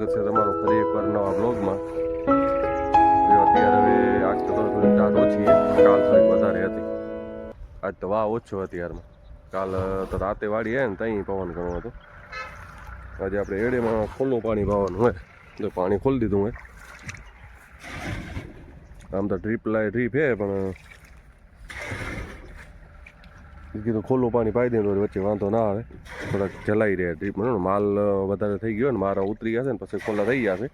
સ્વાગત છે તમારું ફરી એકવાર નવા બ્લોગમાં અત્યારે હવે આજ તો થોડી દાંત ઓછી કાલ થોડીક વધારે હતી. આજ તો વાહ ઓછો અત્યારમાં. કાલ તો રાતે વાળી હે ને ત્યાં પવન ઘણો હતો. આજે આપણે એડેમાં ખુલ્લું પાણી પાવાનું હોય. તો પાણી ખોલી દીધું હોય. આમ તો ડ્રીપ લાય ડ્રીપ હે, પણ કીધું ખુલ્લું પાણી પાઈ દે વચ્ચે વાંધો ના આવે. થોડાક જલાઈ રહ્યા ડ્રીપમાં ને માલ વધારે થઈ ગયો ને મારા ઉતરી ગયા છે ને પછી ખોલા થઈ ગયા છે.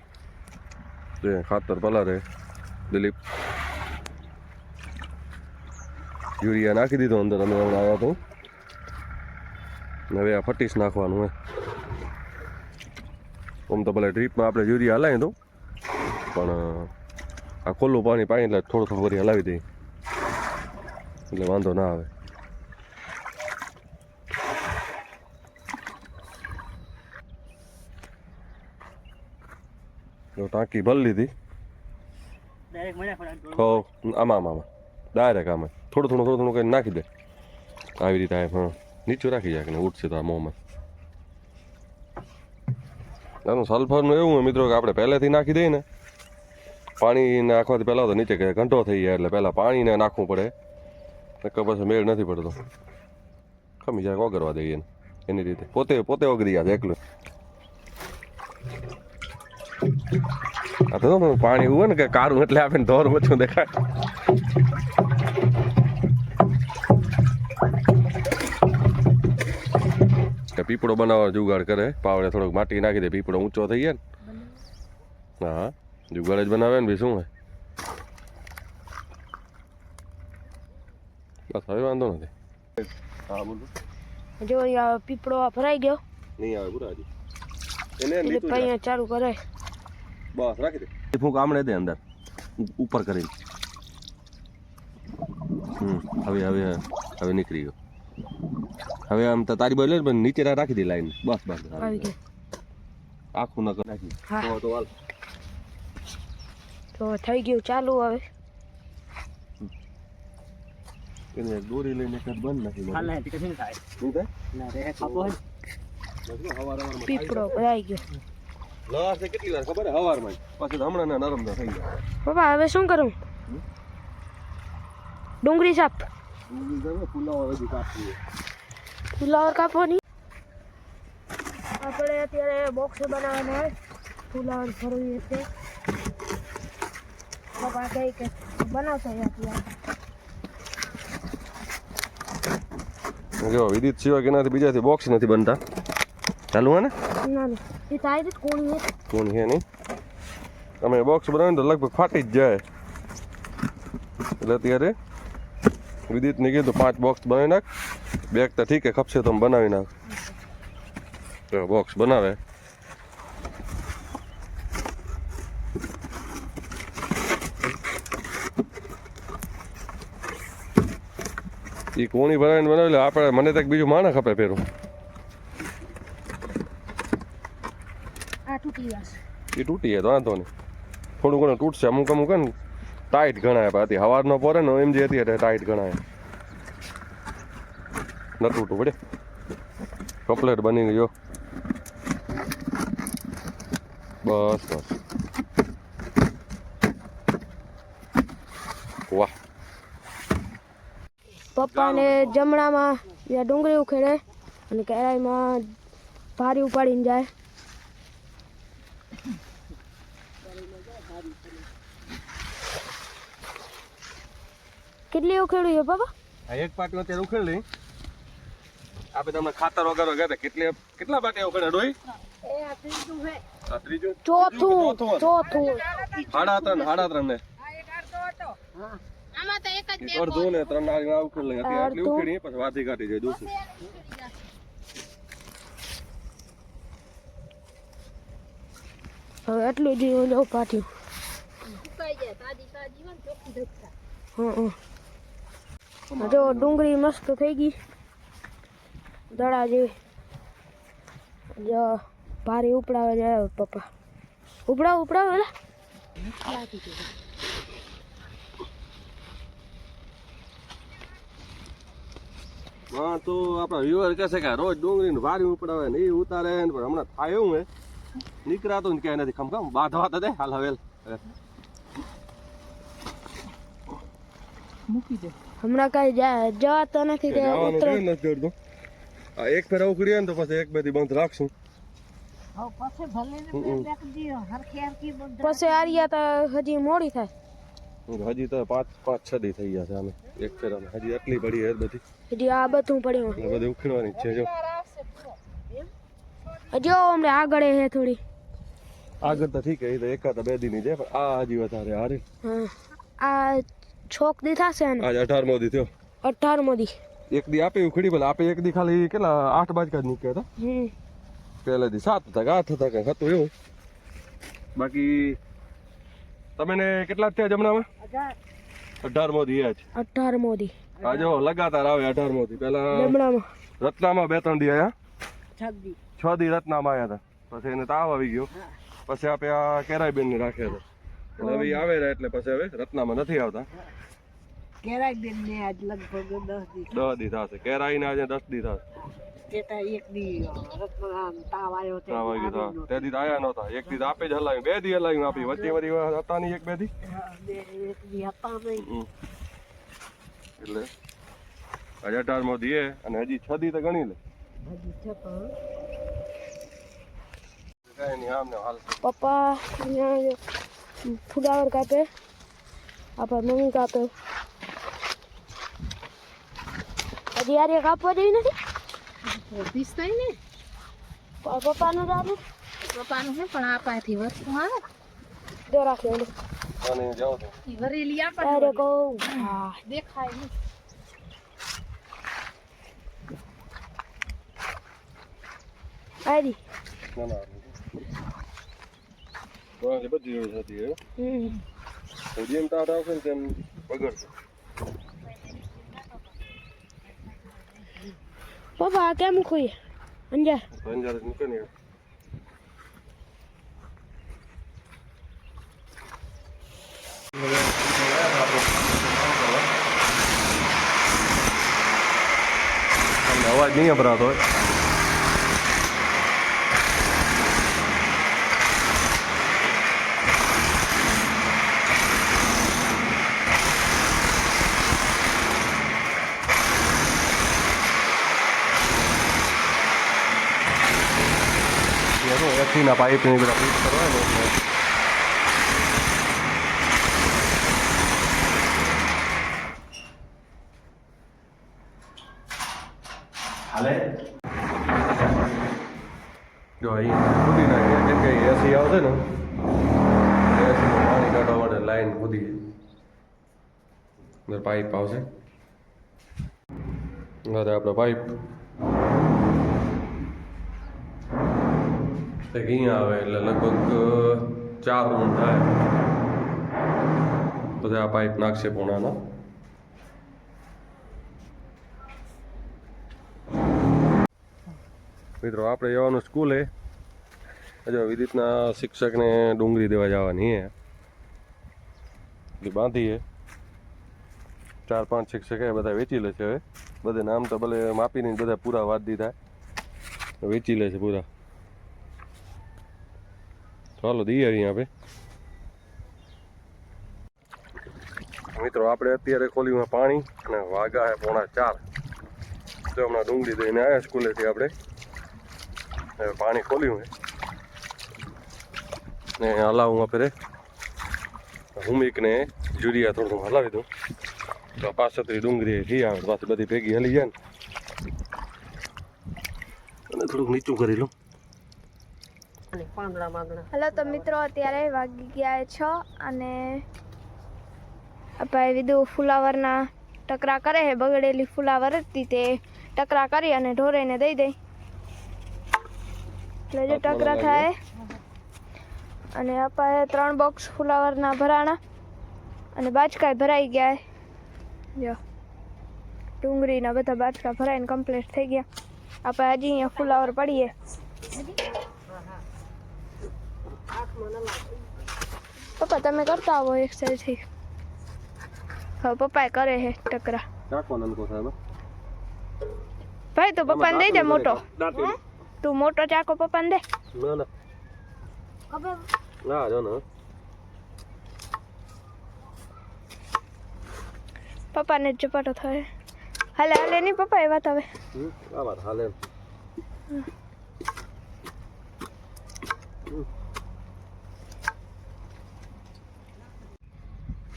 તો ખાતર પલારે દિલીપ. યુરિયા નાખી દીધો અંદર, અમે હમણાં આવ્યા તો. હવે આ ફટીસ નાખવાનું હોય આમ તો ભલે ડ્રીપમાં આપણે યુરિયા હલાવી દઉં પણ આ ખોલ્લું પાણી પાણી એટલે થોડું થોડું વળી હલાવી દઈએ. એટલે વાંધો ના આવે. જો ટાંકી ભરી લીધી. હો આમાં આમાં ડાયરેક્ટ આમાં. થોડું થોડું થોડું થોડું કરીને નાખી દે. આવી રીતે આ હા. નીચું રાખી જાય કે ઉઠશે આ મોંમાં. આનું સલ્ફરનું એવું મિત્રો કે આપણે પહેલેથી નાખી દઈએ ને પાણી નાખવાથી પહેલાં તો નીચે કે ઘંટો થઈ જાય એટલે પહેલાં પાણીને નાખવું પડે. નક્કર પછી મેળ નથી પડતો. ખમી જાય ઓગરવા દઈએ એને એની રીતે. પોતે પોતે ઓગરી જાય એકલું. આ તો શું પાણી હોય ને કે કારું એટલે આપે ધોર ઓછું દેખાય. કે પીપળો બનાવવા જુગાડ કરે. પાવડે થોડોક માટી નાખી દે પીપળો ઊંચો થઈ જાય ને. હા જુગાડ જ બનાવે ને બી શું હોય? બસ હવે વાંધો નથી. હા બોલો. જો પીપળો ભરાઈ ગયો. નહીં આવે બુરાજી એને ચાલુ કરે બસ રાખી દે. ફૂંક આમણે દે અંદર. ઉપર કરીને. હમ હવે હવે હવે નીકળી ગયો. હવે આમ તો તારી બોલે પણ નીચે રાખી દે લાઈન. બસ બસ આખું ના કરી નાખી તો તો હાલ. તો થઈ ગયું ચાલુ હવે. એને દોરી લઈને બંધ નાખી હાલ ના ટીકે થાય શું થાય? ના રે આપો નથી પીપળો ભરાઈ ગયો. લાસ્ટ કેટલી વાર ખબર હવારમાં. પછી હમણાં ના નરમ ના થઈ ગયા. પપ્પા હવે શું કરું? ડુંગળી સાપ ફુલાવર હજી કાપી ફુલાવર કાપવાની? આપણે અત્યારે બોક્સ બનાવવાના હોય. ફુલાવર ફરવી છે પપ્પા કહે કે બનાવશો અત્યારે વિદિત સિવાય કે નથી બીજાથી બોક્સ નથી બનતા. ચાલુ હે ને? ના ના. એ છે, કોણ છે કોણ છે નહીં? તમે બોક્સ બનાવીને તો લગભગ ફાટી જ જાય. એટલે અત્યારે વિદિતને કીધું, પાંચ બોક્સ બનાવી નાખ. બેગ તો ઠીક હે ખપશે તો બનાવી નાખ. તો બોક્સ બનાવે. એ કોણી બનાવીને બનાવી લે આપણે, મને તો એક બીજું માણસ ખપે ફેરું આ તૂટી જશે એ તૂટી જાય તો વાંધો નહીં. થોડું ઘણું તૂટશે, અમુક અમુક ને ટાઈટ ગણાય પાછી. હવારનો પોરે ને એમ જે હતી એટલે ટાઈટ ગણાય. ન તૂટું પડે. કપલેટ બની ગયો બસ બસ. વાહ. પપ્પાને જમણામાં ડુંગળી ઉખેડે અને કેરાઈમાં ભારી ઉપાડીને જાય. ઉખેડવી છે પપ્પા આ એક પાટીઓ અત્યારે ઉખેડી લઈ આપણે તમને ખાતર વગર વગર કેટલી કેટલા પાટીઓ ઉખેડે ડોઈ ચોથું ચોથું. ચોથું. હાડા ત્રણ હાડા ત્રણ ને અડધો ને ત્રણ નાળી ઉખેડ લઈ આટલી ઉખેડી પછી વાથી કાઢી જાય દોસ્ત હવે એટલું જ હું લઉં પાછું હં હં જો ડુંગળી મસ્ત થઈ ગઈ. દડા જેવી. જો ભારી ઉપડાવે જાય પપ્પા. ઉપડાવ ઉપડાવ એલા હા તો આપણા વ્યુઅર કહે છે કે રોજ ડુંગળી ને વારી ઉપડાવે ને એ ઉતારે ને પણ હમણાં થાય હું હે. નીકળાતું ને ક્યાંય નથી. ખમ ખમ બાંધવા તો દે. હાલ હવેલ મૂકી દે. હમણાં કઈ જા- જવાતો નથી કે ઉતરો. નથી કરતો. આ એક ફેર ઉખડીએ ને તો પછી એક બેથી બંધ રાખશું. પછી આર્યા તો હજી મોડી થાય. હજી તો પાંચ પાંચ છ દી થઈ ગયા છે અમે એક ફેર અમે હજી આટલી પડી હે બધી. હજી આ બધું પડ્યું. બધું બધી ઉખડવાની જ છે જો. હજી અમને હમણાં આગળ હે થોડી. આગળ તો ઠીક હે એકા તો એકાદ બે દી ની છે પણ આ હજી વધારે હારે. હા. આ છોક દી થશે ને આજ અઢાર મોદી થયો. અઢાર મોદી એક દી આપે ઉખડી ભલે. આપે એક દી ખાલી કેટલા? આઠ બાજકા જ નીકળ્યા હતા. પહેલા દી સાત હતા કે આઠ હતા કે હતું એવું. બાકી તમે ને કેટલા થયા જમણામાં અઢાર. મોદી એ જ. અઢાર મોદી આ જો લગાતાર આવે અઢાર મોદી પેલા જમણામાં. રત્નામાં બે ત્રણ દી આયા. છ દી. રત્નામાં આવ્યા હતા. પછી એને તાવ આવી ગયો. પછી આપણે આ કેરાઈબેન ને રાખ્યા હતા. હવે આવે એટલે પછી હવે રત્નામાં નથી આવતા. કેરાઈ દિન ને આજ લગભગ દસ દી દસ દી થશે. કેરાઈ ને આજે દસ દી થશે. તેતા એક દી રત્ન તાવ આવ્યો તે તાવ આવી તો. તે દી આયા નહોતા. એક દી આપે જ હલાવ્યું. બે દી હલાવ્યું આપી. વચ્ચે વળી હતા એક બે દી? એક દી હતા નહીં. એટલે આજે અઢારમાં દીએ અને હજી છ દી તો ગણી લે. હજી છે પણ કઈ નહીં આમને હાલ. પપ્પા ફુલાવર કાપે આપણા મમ્મી કાપે. હજી યાર કાપવા જેવી નથી? પીસ થાય ને. પપ્પાનું દાદુ પપ્પાનું છે પણ આ પાથી વસ્તુ આવે. જો રાખી અને જાઓ વરેલી આપણે કહું. હા દેખાય નહીં. આરી ના ના બધી વ્યવસ્થા થતી હે? તો જેમ ટાટ આવશે ને તેમ બગડશે. પપ્પા આ કેમ ખોઈ અંજા તો અંજાર જ મૂકે ને. અવાજ નહીં અભરાતો હોય. એસીના પાઇપ ને એ બધા ફિટ કરવા ને એટલે જો અહીં કૂદી નાખીએ કેમ કે એસી આવશે ને એસીમાં પાણી કાઢવા માટે લાઈન કૂદી અંદર પાઇપ આવશે આપણો પાઇપ એક અહીંયા આવે? એટલે લગભગ ચાર રૂમ થાય. બધા આ પાઇપ નાખશે પોણાનો. મિત્રો, આપણે જવાનું સ્કૂલે. હજુ વિદિતના શિક્ષકને ડુંગળી દેવા જવાની હે. એટલે બાંધીએ. ચાર પાંચ શિક્ષક હે, બધા વેચી લે છે હવે. બધે નામ તો ભલે માપીને બધા પૂરા વાત દીધા. વેચી લે છે પૂરા. ચાલો, દઈએ અહીંયા આપણે મિત્રો, આપણે અત્યારે ખોલ્યું પાણી અને વાગા હે પોણા ચાર. તો હમણાં ડુંગળી દઈને આવ્યા સ્કૂલેથી આપણે. પાણી ખોલ્યું ને હલાવું આપણે. હુમિકને યુરિયા થોડું હલાવી દઉં. તો પાછળથી ડુંગળી ઘી આવે પાછી બધી ભેગી હલી જાય ને. અને થોડુંક નીચું કરી લઉં. અને પાંદડા માંદડા હલો તો મિત્રો અત્યારે વાગી ગયા છ અને આપણે વિધુ ફુલાવરના ટકરા કરે હે બગડેલી ફુલાવર હતી તે ટકરા કરી અને ઢોરેને દઈ દઈ એટલે જો ટકરા થાય અને આપણે ત્રણ બોક્સ ફુલાવરના ભરાણા અને બાચકા ભરાઈ ગયા. જો ડુંગળીના બધા બાચકા ભરાઈને કમ્પ્લીટ થઈ ગયા. આપણે હજી અહીંયા ફુલાવર પડીએ પપ્પા તમે કરતા આવો એક્સરસાઇઝ હવે પપ્પાએ કરે છે ટકરા. ભાઈ તું પપ્પાને દઈ દે મોટો. તું મોટો ચાકો પપ્પાને દે. ના ના. ના જો ને. પપ્પાને જ ચપાટો થાય. હાલે હાલે નહીં પપ્પા એ વાત હવે. હાલે.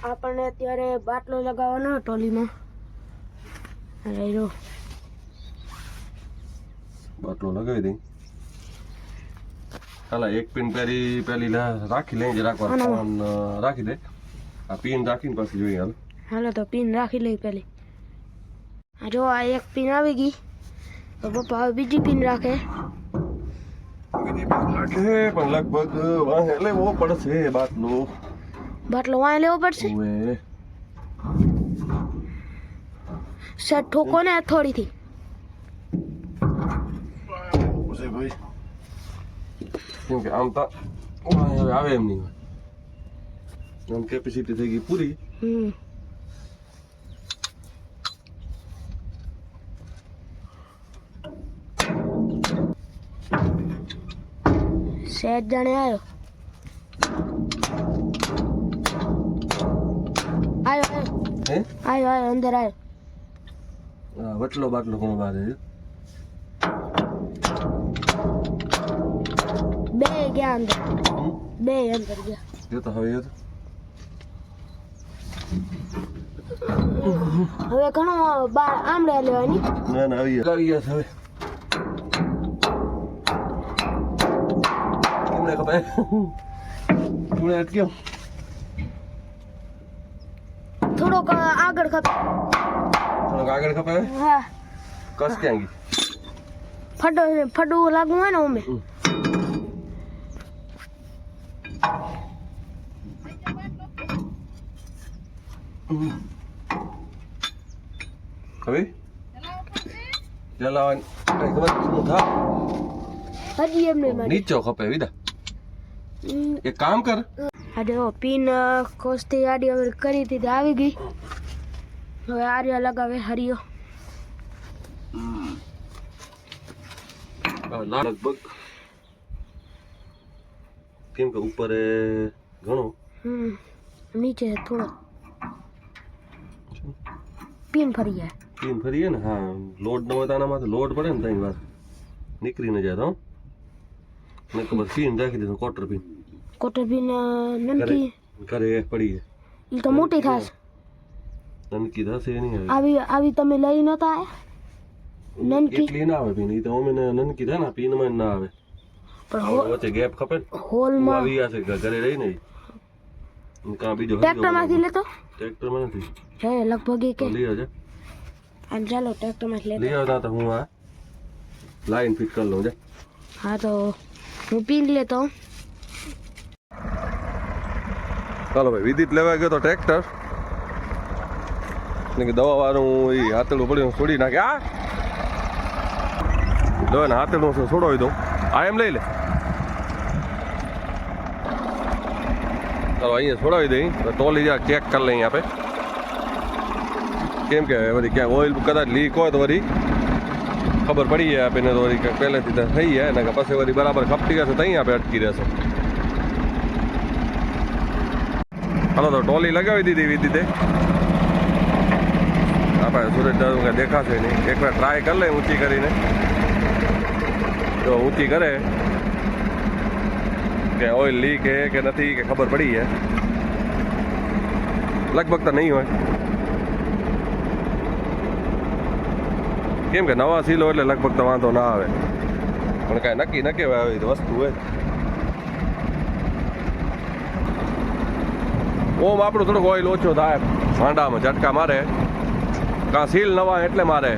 આપણને અત્યારે બાટલો લગાવવાનો ટોલીમાં રહ્યો બાટલો લગાવી દઈ હાલા એક પિન પેરી પેલી રાખી લઈ રાખવા. રાખી દે. આ પિન રાખીને પછી જોઈએ હાલ. હાલો તો પિન રાખી લઈ પેલી. આ જો આ એક પિન આવી ગઈ. તો પપ્પા હવે બીજી પિન રાખે. બીજી પિન રાખે પણ લગભગ વાહે લેવો પડશે બાટલો. બાટલો વાય લેવો પડશે? સેટ ઠોકો ને થોડીથી. પૂછે ભાઈ. કેમ કે આમ તો હવે આવે એમ નહીં. આમ કેપેસિટી થઈ ગઈ પૂરી. સેટ જાણે આવ્યો હે આય આવ્યો અંદર આય. વટલો બાટલો ઘણો બહાર છે. બે ગયા અંદર. બે અંદર ગયા. જો તો હવે હવે ઘણું બાર આમળે લેવાની ના ના આવી ગયા. આવી ગયા હવે. કેમને કપાય તું અટક્યો થોડોક આગળ ખપે થોડોક આગળ ખપે? હા. કસ ક્યાં ગઈ? ફડો ફડો લાગુ હોય ને ઓમે. હવે? કઈ ખબર શું થા? હજી એમ નહીં નીચો ખપે વિદા. એક કામ કર. આ પીન કોસ્તી આડી હવે કરી દીધી આવી ગઈ. હવે આર્યા લગાવે હરિયો. લગભગ. કેમ કે ઉપર ઘણો. નીચે થોડો. પીન ફરી જાય. પિન ફરીએ ને? હા લોડ ન હોય તો આનામાં તો લોડ પડે ને ત્યાં વાર. નીકળીને જાય તો ને ખબર પીન રાખી દીધું કોટર પિન. કોટર પિન અ, ઘરે નનકી ઘરે પડી છે એ તો મોટી થશે નનકી થશે નહીં હવે આવી આવી તમે લઈ નતા આયા નનકી એટલી ના આવે પિન એ તો અમે નનકી થાય ને પિનમાં ના આવે પણ આ હો- વચ્ચે ગેપ ખપે ને હું હોલમાં આવી ગયા છે ઘરે રહી ને કાં બીજો ટ્રેક્ટરમાંથી લેતો ટ્રેક્ટરમાં નથી હે લગભગ એ કે તો લઈ આવજે આમ ચાલો ટ્રેક્ટરમાંથી લેતો લઈ આવતા તો હું આ લાઈન ફિટ કરી લઉં જા હા તો હું પિન લેતો હું. ચાલો ભાઈ વિદિત લેવા ગયો તો ટ્રેક્ટર. કે દવા વાળું એ હાથેડું પડ્યું છોડી નાખે. આ! ને હાથેડું હું છોડાવી દઉં? આ એમ લઈ લે. ચાલો અહીંયા છોડાવી દઈ ટોલી જા ચેક કરી લઈએ આપણે. કેમ કે વળી ક્યાંક ઓઇલ કદાચ લીક હોય તો વળી ખબર પડી જાય આપણને તો વળી પહેલેથી થઈ જાય ને પછી વળી બરાબર ખપતી જશે તો અહીંયા આપણે અટકી રહેશે. હાલો તો ટોલી લગાવી દીધી વિદિતે આપણે જવું કાંઈ દેખાશે નહીં. એકવાર ટ્રાય કરી લે ઊંચી કરીને. જો ઊંચી કરે. કે ઓઇલ લીક હે કે નથી કે ખબર પડી છે લગભગ તો નહીં હોય. કેમ કે નવા સીલો એટલે લગભગ તો વાંધો ના આવે. પણ કાંઈ નક્કી ન કહેવાય આવી વસ્તુ હોય. ઓમ આપણું થોડુંક ઓઇલ ઓછો થાય. ભાંડામાં ઝટકા મારે. કાં સીલ નવા એટલે મારે.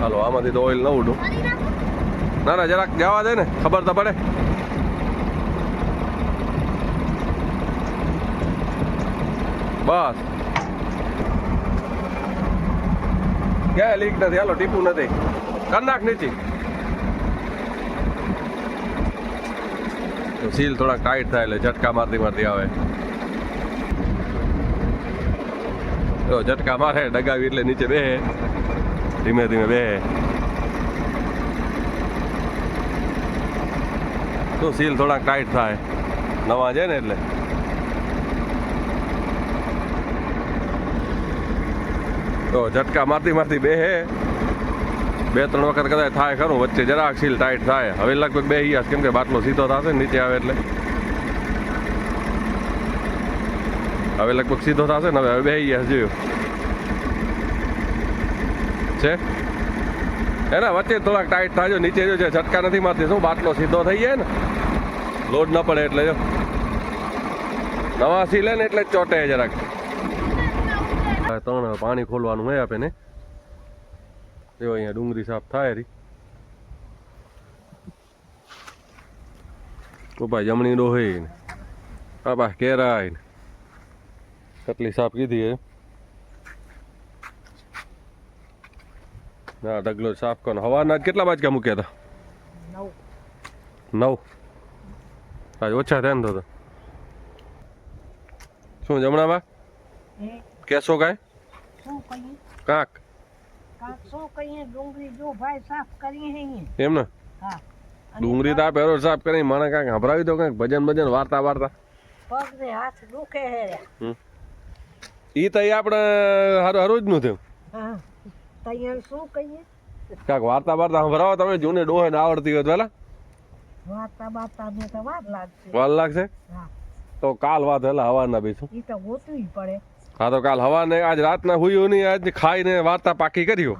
હાલો આમાંથી તો ઓઇલ નવું ઉડું. ના ના જરાક જવા દે ને. ખબર તો પડે. બસ. ક્યાંય લીક નથી. હાલો ટીપું નથી. કર નાખ નીચે. તો સીલ થોડાક ટાઈટ થાય એટલે ઝટકા મારતી મારતી આવે. તો ઝટકા મારે, ડગાવી એટલે નીચે બેહે. ધીમે ધીમે બેહે. તો સીલ થોડાક ટાઈટ થાય. નવા છે ને એટલે. તો ઝટકા મારતી મારતી બે હે બે ત્રણ વખત કદાચ થાય ખરું, વચ્ચે જરાક સીલ ટાઈટ થાય. હવે લગભગ બે ગયા કેમ કે બાટલો સીધો થશે નીચે આવે એટલે. હવે લગભગ સીધો થશે ને, હવે બે ગયા જોયું છે? એના વચ્ચે થોડાક ટાઈટ થાજો નીચે જો છે ઝટકા નથી મારતી, શું બાટલો સીધો થઈ જાય ને? લોડ ન પડે એટલે જો. નવા સી લે ને, એટલે ચોટે જરાક. ત્રણ પાણી ખોલવાનું હોય આપે ને જો અહીંયા ડુંગળી સાફ થાય રી પપ્પા જમણી ડોહી ને પાપા કેરાય ને કટલી સાફ કીધી હે ના ઢગલો સાફ કરો હવાના કેટલા બાજકા મૂક્યા હતા નવ આજ ઓછા થયા ને તો શું જમણામાં કેસો કાંઈ કાંક એમ ને? ડુંગળી તા પહેરો સાફ કરી મને કાંઈક સંભળાવી દો કાંઈક ભજન ભજન વાર્તા વાર્તા. પગ હાથ દુખે હે ઈ તો ઈ આપણે હારું હારું જ નું થયું. હા. તૈયાર શું કહીએ? કાંઈક વાર્તા વાર્તા સંભળાવો તમે જૂને ડોહે ને આવડતી હોય વાર્તા ને તો વાર લાગશે. વાર લાગશે? તો કાલ વાત હેલા હવાના બીજું તો ગોતવી પડે. હા તો કાલ હવાને આજ રાતના હુયું નહીં આજ ખાઈને વાર્તા પાકી કર્યો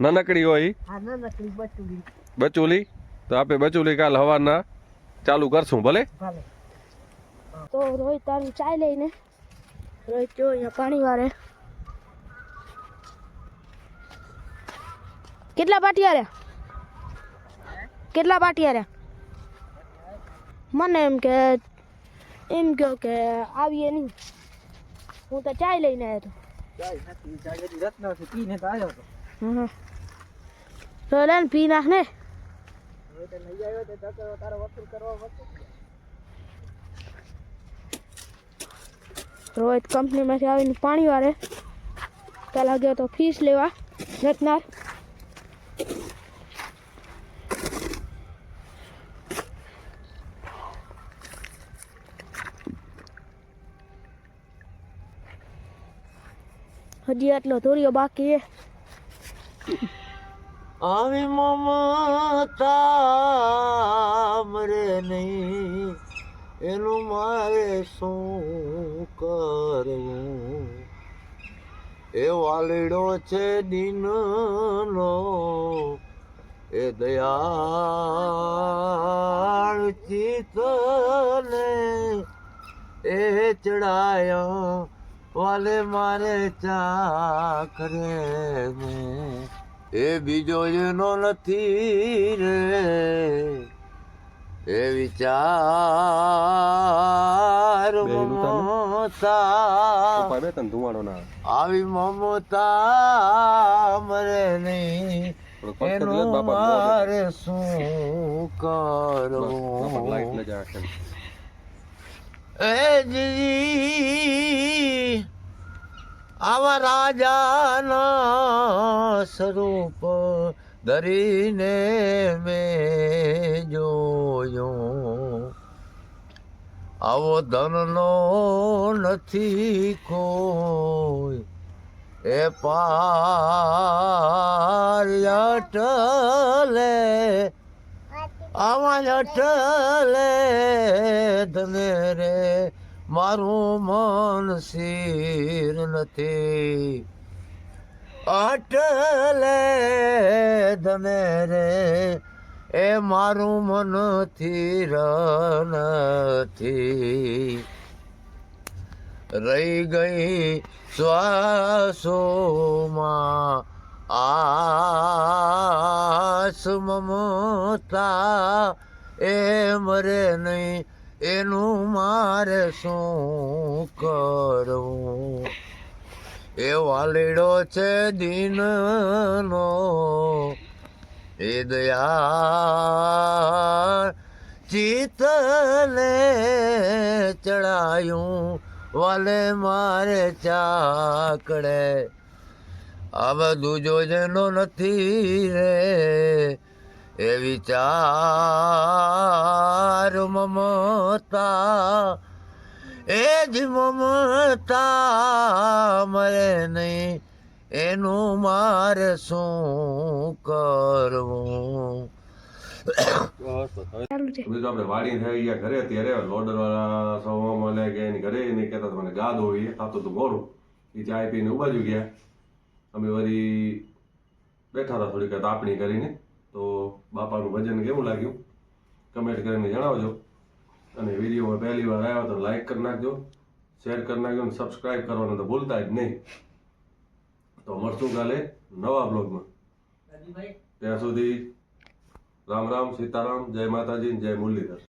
નનકડી હોય બચુલી. તો આપે બચુલી કાલ હવાના ચાલુ કરશું ભલે? ભલે. તો રોહિત તારું ચાય લઈને. રોહિત જો અહીંયા પાણી વારે. કેટલા પાટિયા રહ્યા કેટલા પાટિયા રહ્યા મને એમ કે એમ કહો કે આવીએ નહીં. હું તો ચાય લઈને આવ્યો હતો. તો લે પી નાખ ને. રોહિત કંપનીમાંથી આવીને પાણી વારે. પહેલાં ગયો તો ફીસ લેવા રત્નાર. હજી આટલો ધોરિયો બાકી આવી મમતા મરે નહીં, એનું મારે શું કરવું? એ વાલીડો છે દિનનો, એ દયાળ ચિત્તને એ ચડાયા વાલે મારે ચાખરે ને. એ બીજો એનો નથી રે. એ વિચાર? મમતા. આવી મમતા મરે નહીં. એનું મારે શું કરવું જી આવા રાજાના સ્વરૂપ ધરીને મેં જોયો. આવો ધનનો નથી કોઈ. એ પાર અટલે આવા અટલે ધને રે, મારું મન શીર નથી. અટલે ધને રે, એ મારું મન થીર નથી. રહી ગઈ શ્વાસોમાં આસ મમતા એ મરે નહીં, એનું મારે શું કરવું? એ વાલીડો છે દિનનો, એ દયા ચિતલે ચડાયું, વાલે મારે ચાકડે. આ બધું જોજનો નથી રે એ વિચાર મમતા, એ જ મમતા મળે નહીં, એનું મારે શું કરવું? આપણે વાડી થઈ ગયા ઘરે, ત્યારે લોડર વાળા સવા મળે એની ઘરે એને કહેતા મને ગા દોવી થતું તો મોડું એ ચાય પીને ઉબાજુ ગયા. અમે વળી બેઠા હતા થોડીક તાપણી કરીને. તો બાપાનું ભજન કેવું લાગ્યું? કમેન્ટ કરીને જણાવજો. અને વિડીયોમાં પહેલી વાર આવ્યો તો લાઈક કરી નાખજો શેર કરી નાખજો અને સબસ્ક્રાઈબ કરવાનું તો ભૂલતા જ નહીં. તો મળશું કાલે નવા બ્લોગમાં ત્યાં સુધી રામ રામ સીતારામ જય માતાજી જય મુરલીધર.